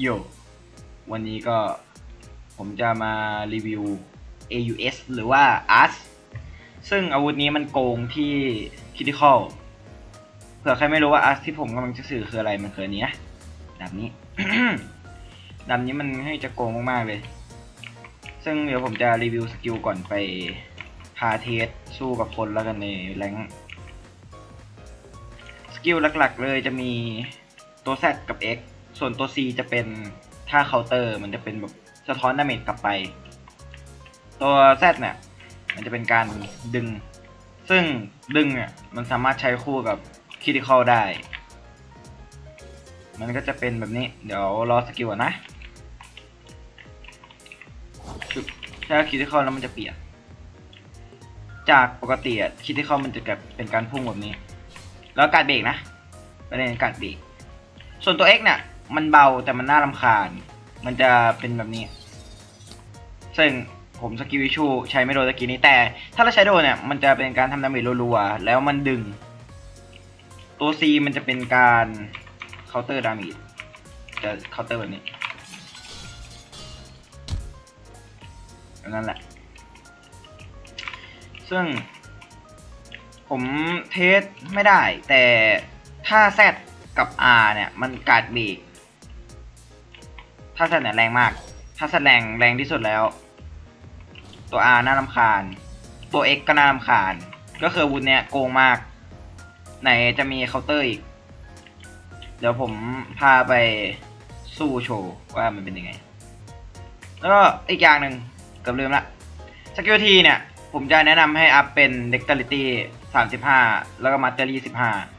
โยวันนี้ก็ผมจะมารีวิว AUS หรือว่า ARS ซึ่งอาวุธนี้มันโกงที่ Critical เผื่อใครไม่รู้ว่า ARS ที่ผมกำลังจะสื่อคืออะไรมันคืออันนี้นะดาบนี้ดาบนี้มันให้จะโกงมากๆเลย ซึ่งเดี๋ยวผมจะรีวิวสกิลก่อนไปพาเทสสู้กับคนแล้วกันในแรงค์สกิลหลักๆเลยจะมีตัว Z กับ X ส่วนตัว C จะเป็นท่าเคาน์เตอร์มันจะเป็นแบบสะท้อนดาเมจกลับไป ตัว Z เนี่ย มันจะเป็นการดึง ซึ่งดึงเนี่ยมันสามารถใช้คู่กับคิติคอลได้ มันก็จะเป็นแบบนี้ เดี๋ยวรอสกิลก่อนะถ้าคิติคอลแล้วมันจะเปลี่ยน จากปกติอะคิติคอลมันจะแบบเป็นการพุ่งแบบนี้ แล้วการเบรกนะประเด็นการเบรกส่วนตัว X เนี่ย มันเบาแต่มันน่ารำคาญ มันจะเป็นแบบนี้ ซึ่งผมสกิลวิชูใช้ไม่โดนสกิลนี้แต่ ถ้าเราใช้โดนเนี่ย มันจะเป็นการทำดาเมจรัวๆแล้วมันดึง ตัว C มันจะเป็นการเคาน์เตอร์ดาเมจจะเคาน์เตอร์แบบนี้นั่นแหละ ซึ่ง ผมเทสไม่ได้ แต่ถ้า Z กับ R เนี่ย มันกาดเบรก ถ้า Z เนี่ยแรงมาก ถ้า Z แรงแรงที่สุดแล้ว ตัว R น่ารำคาญ ตัว X ก็น่ารำคาญ ก็คือวุธเนี่ยโกงมาก ไหนจะมีเคาน์เตอร์อีก เดี๋ยวผมพาไปสู้โชว์ว่ามันเป็นยังไง แล้วก็อีกอย่างหนึ่งเกือบลืมละสกิลทีเนี่ย ผมจะแนะนำให้อัพเป็น Dexterity 35 แล้วก็ Mastery 15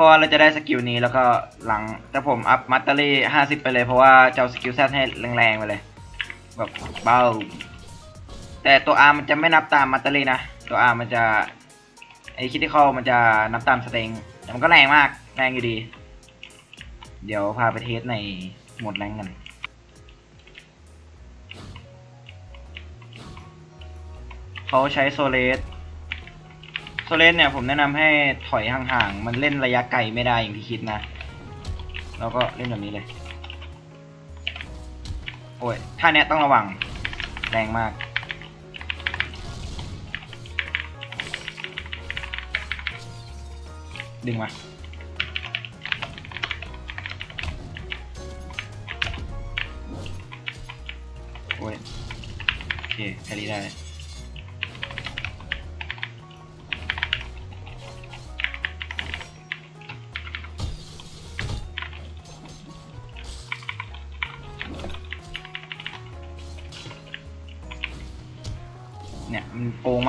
ราะว่าเราจะได้สกิลนี้แล้วก็หลังแต่ผมอัพ Mastery 50ไปเลยเพราะว่าจะเอาสกิลแซดให้แรงๆไปเลย แบบเบ้า แต่ตัว R มันจะไม่นับตาม Mastery นะ ตัว R มันจะไอคิดที่เข้ามันจะนับตามสเต็งแต่มันก็แรงมากแรงอยู่ดี เดี๋ยวพาไปเทสในหมดแรงกันเขาใช้โซเลส โซเลสเนี่ยผมแนะนำให้ถอยห่างๆ มันเล่นระยะไกลไม่ได้อย่างที่คิดนะ แล้วก็เล่นแบบนี้เลย โอ้ยท่าเนี้ยต้องระวัง แรงมาก ดึงมาโอ้ยโอเคแค่นี้ได้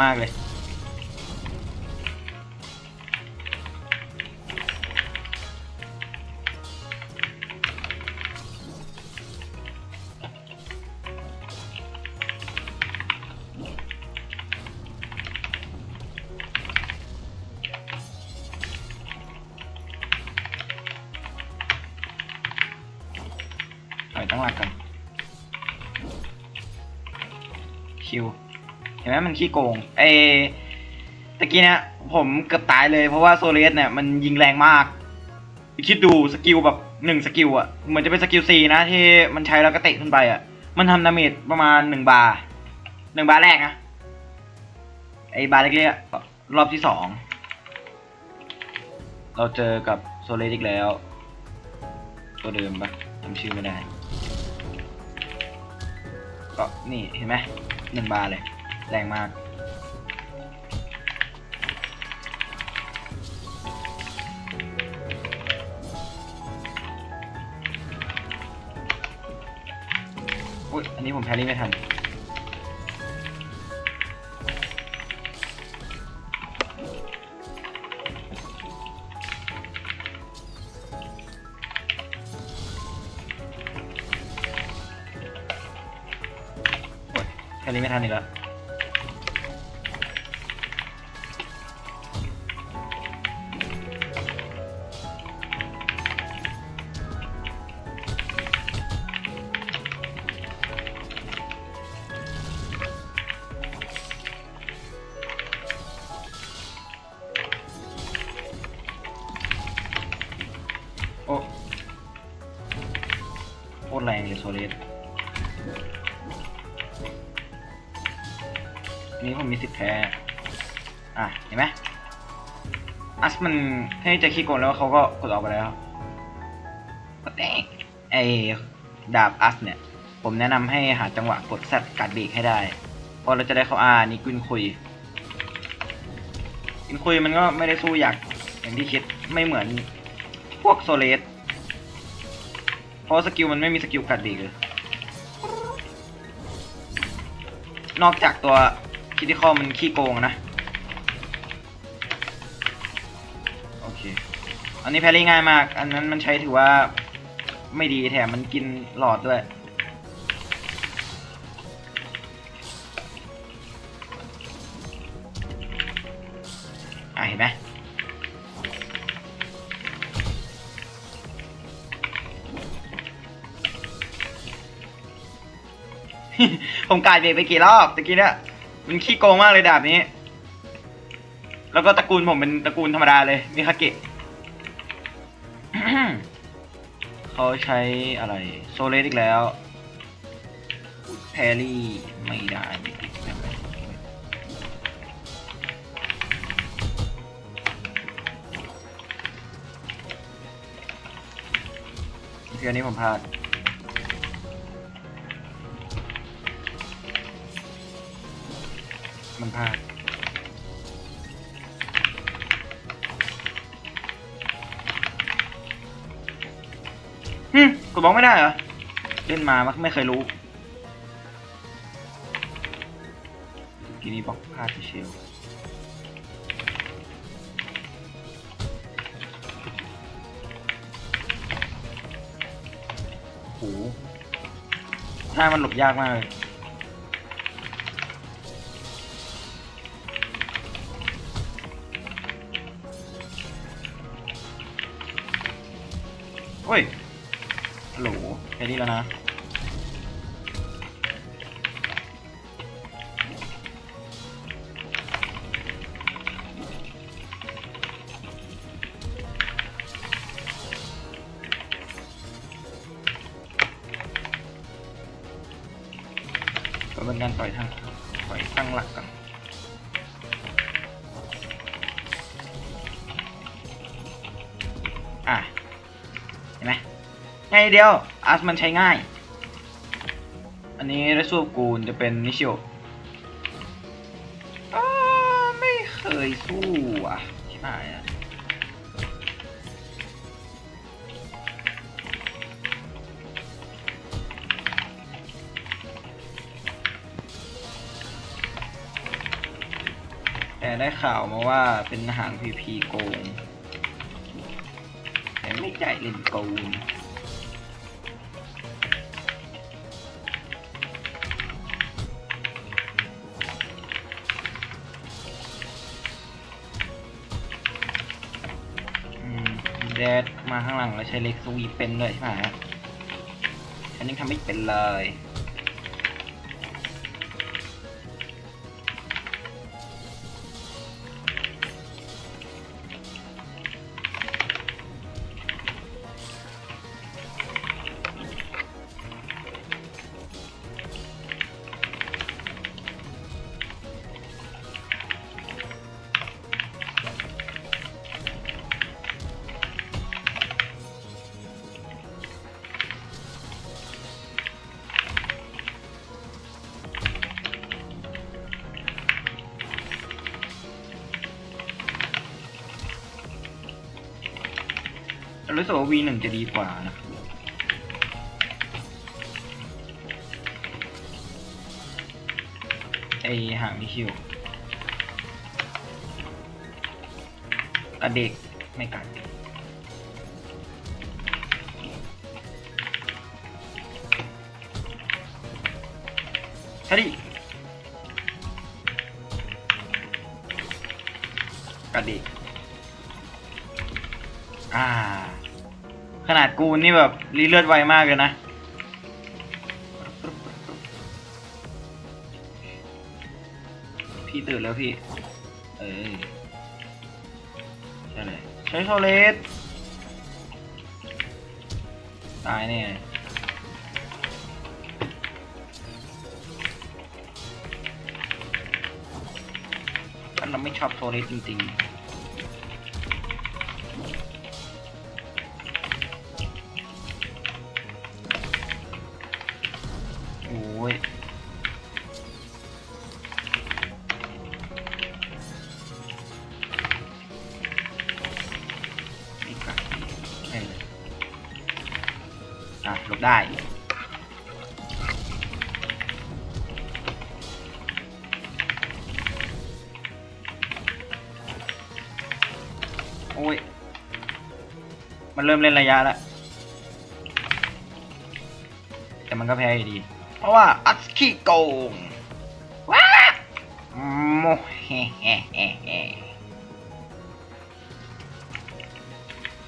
มากเลย ถอยตั้งหลักกันคิว เห็นไหมมันขี้โกงไอตะกี้เนี่ยผมเกือบตายเลยเพราะว่าโซเลสเนี่ยมันยิงแรงมาก คิดดูสกิลแบบหนึ่งสกิลอะเหมือนจะเป็นสกิลซีนะที่มันใช้แล้วก็เตะขึ้นไปอะมันทำดาเมจประมาณหนึ่งบาร์หนึ่งบาร์แรกนะไอบาร์เล็กๆรอบที่สองเราเจอกับโซเลสอีกแล้ว ตัวเดิมปะจำชื่อไม่ได้ก็นี่เห็นไหมหนึ่งบาร์เลย แรงมาก อุ้ยอันนี้ผมแพรรี่ไม่ทันอ้ยแพรรี่ไม่ทันอีกแล้ว โซเลสนี่ผมมีสิทธิ์แพ้อะ เห็นไหมอัสมันให้จะขี้โกงแล้วเขาก็กดออกไปแล้วก็แตกไอ้ดาบอัสเนี่ย ผมแนะนำให้หาจังหวะกดแซดกัดเบรกให้ได้ เพราะเราจะได้เข้าอานี่กุนคุยกุนคุยมันก็ไม่ได้สู้อยากอย่างที่คิดไม่เหมือนพวกโซเลส ราะสกิลมันไม่มีสกิลกัดเบรกเลย นอกจากตัวคิติคอมันขี้โกงนะ โอเค อันนี้แพลรี่ง่ายมาก อันนั้นมันใช้ถือว่าไม่ดีแถมมันกินหลอดด้วย ผมกายเบรกไปกี่รอบตะกี้เนี่ยมันขี้โกงมากเลยดาบนี้ แล้วก็ตระกูลผมเป็นตระกูลธรรมดาเลยมิคาเกะเขาใช้อะไร โซเลสอีกแล้ว แพรี่ไม่ได้ไม่ติดไม่เป็นไรคืออันนี้ผมพลาด มันพลาดฮึกดบล็อกไม่ได้เหรอ เล่นมามักไม่เคยรู้ทีนี้บล็อกพลาดที่เชลโหหน้ามันหลบยากมากเลย อ้ยฮัลโหลแค่นี้แล้วนะก็เป็นการต่อยทางต่อยตั้งหลักกันอะ ง่ายเดียวอาร์สมันใช้ง่าย อันนี้เรซูกูลจะเป็นนิชิโอไม่เคยสู้อะใช่ไหมอะแต่ได้ข่าวมาว่าเป็นอาหารพีพีโกง แต่ไม่ใจเล่นโกง แดดมาข้างหลังแล้วใช้เล็กสวีเป็นเลยใช่ไหมฮะฉันยังทำไม่เป็นเลย รู้สึกว่า V หนึ่งจะดีกว่านะไอหางมิคิวอะเด็กไม่กัดชาดิกระเด็กอ่า ขนาดกูนี่แบบรีเลือดไวมากเลยนะ พี่ตื่นแล้วพี่ เออใช่เลยใช้โซเลตตายเนี่ยฉันเราไม่ชอบโซเลตจริงๆ ยไม่กัดไม่เลยอะหลบได้โอ้ย มันเริ่มเล่นระยะแล้ว แต่มันก็แพ้อยู่ดี เพราะว่าอัสขี้โกงว้าโมเฮเฮเฮ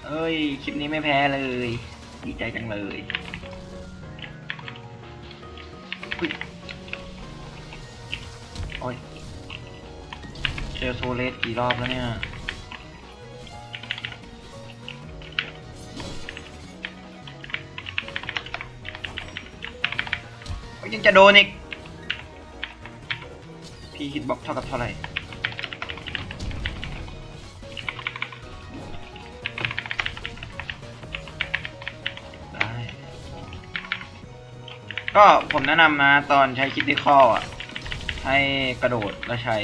เอ้ย คลิปนี้ไม่แพ้เลย ดีใจจังเลยโอ้ยเจอโซเลสกี่รอบแล้วเนี่ย ยังจะโดนอีก พี่ฮิตบ็อกเท่ากับเท่าไหร่ก็ผมแนะนำนะตอนใช้คิดดิคออะ ให้กระโดดแล้วใช้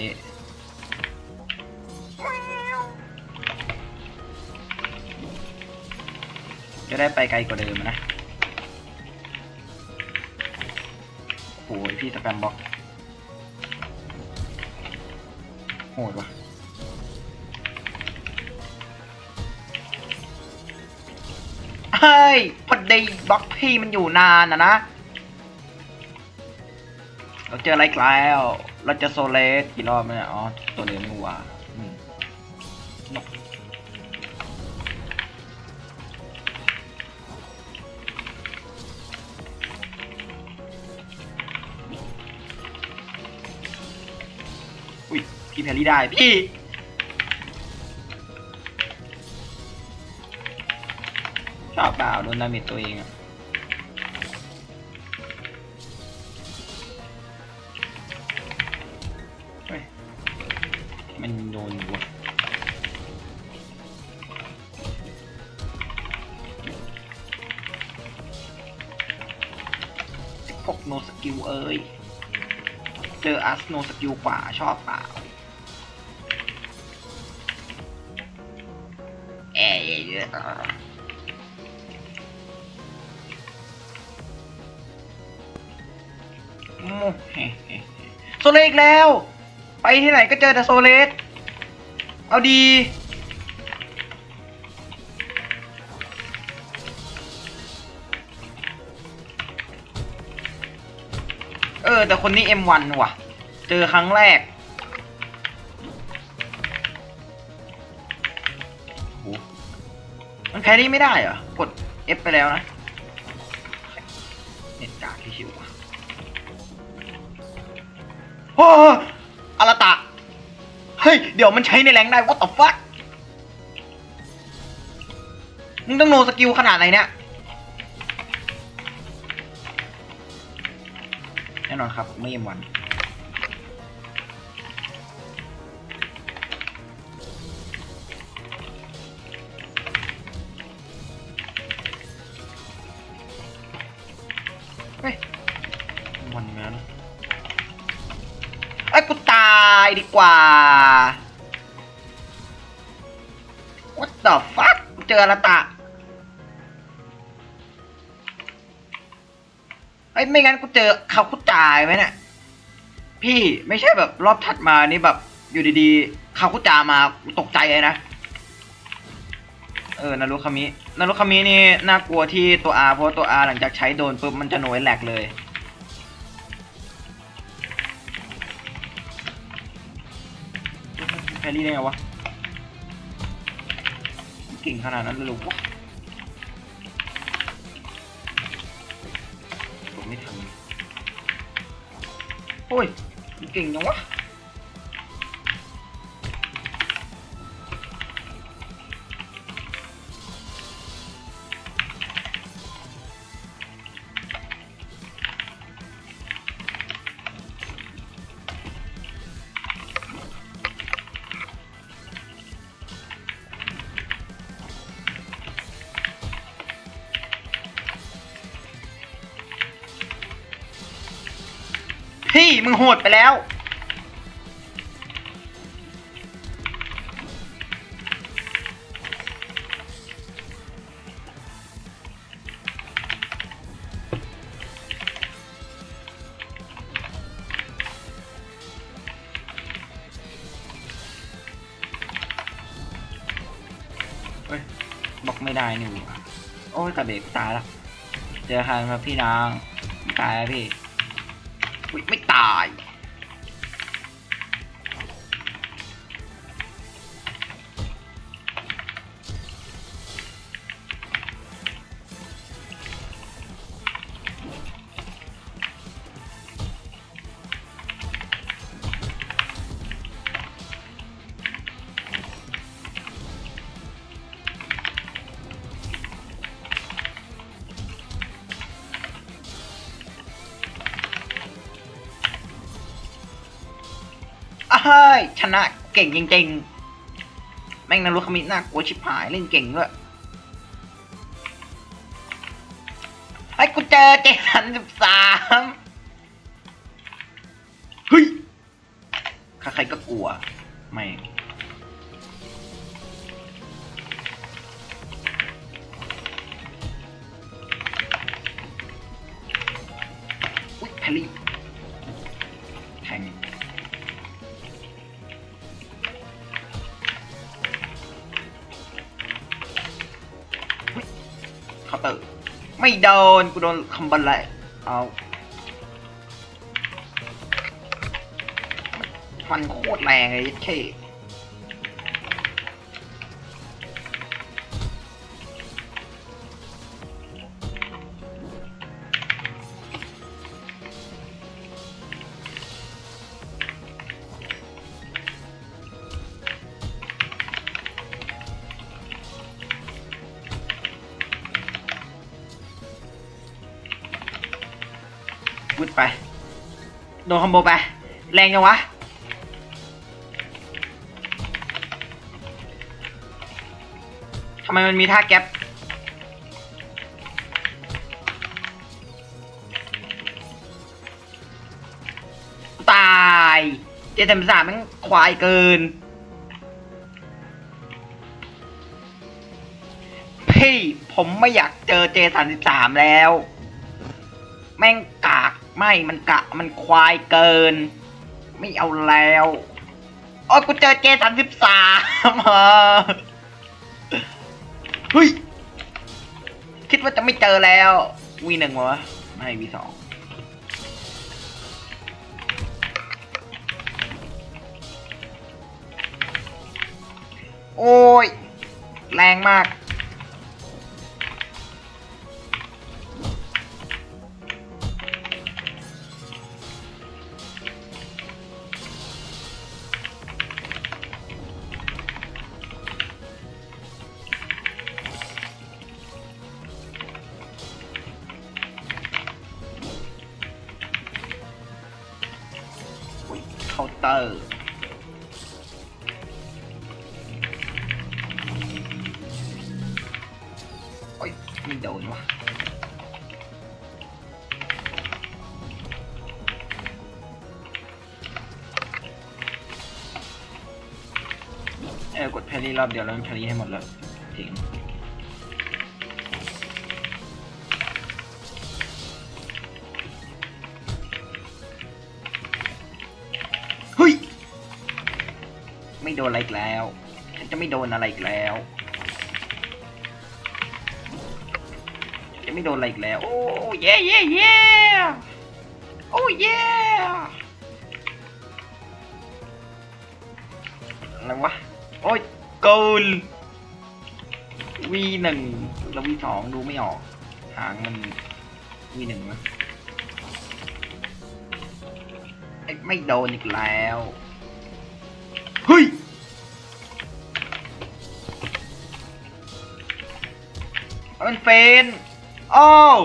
จะได้ไปไกลกว่าเดิมนะ พี่สแปมบล็อกโหดว่ะเฮ้ยพอดีบล็อกพี่มันอยู่นานนะนะ เราเจออะไรอีกแล้ว เราจะโซเลสกี่รอบเนี่ย อ๋อ ตัวเดียวนี่หว่า อุ้ยพี่แพรรี่ได้พี่ชอบเปล่าโดนดาเมจตัวเองอะ อัสโนสกิลป่าชอบเปล่าเอ้ยเยอะโเฮ้เฮ้เฮ้โซเลสอีกแล้ว ไปที่ไหนก็เจอแต่โซเลสเอาดีเออแต่คนนี้ M1 ว่ะ เจอครั้งแรกโหมันแพ้นี่ไม่ได้เหรอ กด F ไปแล้วนะเน็ตกากที่ชิวว่ะโอ้อาราตะ เฮ้ย เดี๋ยวมันใช้ในแรงได้ what the fuck มึงต้องโนสกิลขนาดไหนเนี่ย แน่นอนครับ ไม่เอ็มวัน เฮ้ยวันนั้นไอ้กูตายดีกว่า what the fuck กูเจอละตะไอ้ไม่งั้นกูเจอเขากูตายไหมเนี่ยพี่ไม่ใช่แบบรอบถัดมานี่แบบอยู่ดีๆเขากูจามาตกใจเลยนะ เออนารุคามินารุคามินี่น่ากลัวที่ตัว R เพราะตัว R หลังจากใช้โดนปุ๊บมันจะหน่วยแหลกเลยแพรี่ได้ไงวะเก่งขนาดนั้นเลยหรอวะผมไม่ทันโอ้ยเก่งจังวะ พี่มึงโหดไปแล้ว เฮ้ยบอกไม่ได้นี่หว่าโอ้ยกระเบกตายล้วเจอกันครับพี่น้องตายแล้วพี่ อุ๊ยไม่ตาย เก่งจริงๆ แม่งนารุคามิน่ากลัวชิบหายเล่นเก่งด้วยไอ้กูเจอเจสันสิบสาม ดนกูโดนคำบันไลเอาฟันโคตรแรงเลยยัดเข้ โดนคอมโบไป แรงยังวะ ทำไมมันมีท่าแก๊ปตายเจสันสามมันควายเกิน พี่ผมไม่อยากเจอเจสันสิบสามแล้ว แม่งกา ไม่มันกะมันควายเกิน ไม่เอาแล้วโอ้ยกูเจอเจสันสิบสามเฮ้ย คิดว่าจะไม่เจอแล้ววีหนึ่งวะไม่วีสองโอ้ย แรงมาก รี่รอบเดียวแล้วมันแพรี่ให้หมดเลยทิ้งเฮ้ย ไม่โดนอะไรอีกแล้วฉันจะไม่โดนอะไรอีกแล้วจะไม่โดนอะไรอีกแล้ว โอ้เย่เย่เย่โอ้เย่อะไรวะ โอ้ย กลวีหนึ่งแล้ววีสองดูไม่ออก หางมันวีหนึ่งวะไอ้ไม่โดนอีกแล้วเฮ้ยมันเฟนโอ้ว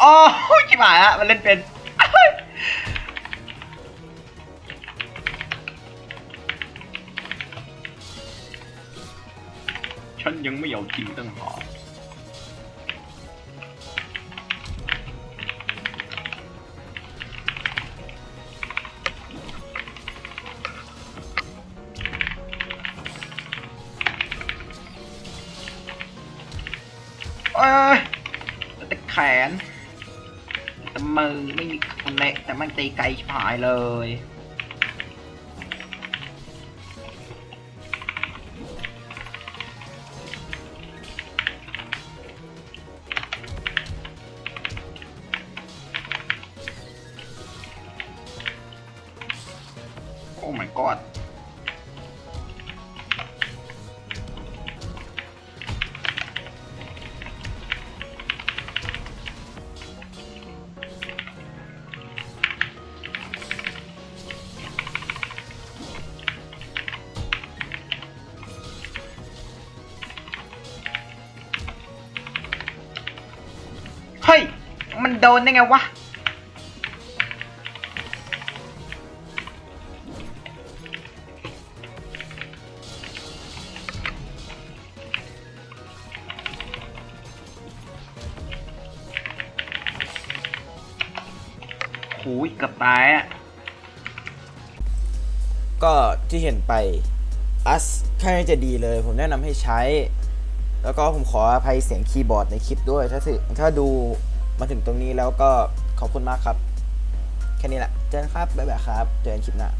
โอ้ยชิบหายละมันเล่นเป็น ยังไม่有停更好เอ้ยแต่แขนแต่มือไม่มีคนเละแต่มันตีไกลหายเลย เฮ้ย มันโดนได้ไงวะหูยเกือบตายอะ ก็ที่เห็นไปอัสค่อนข้างจะดีเลย ผมแนะนำให้ใช้ แล้วก็ผมขออภัยเสียงคีย์บอร์ดในคลิปด้วย ถ้าถ้าดูมาถึงตรงนี้แล้วก็ขอบคุณมากครับ แค่นี้แหละ เจอกันครับ บ๊ายบายครับ เจอกันคลิปหน้า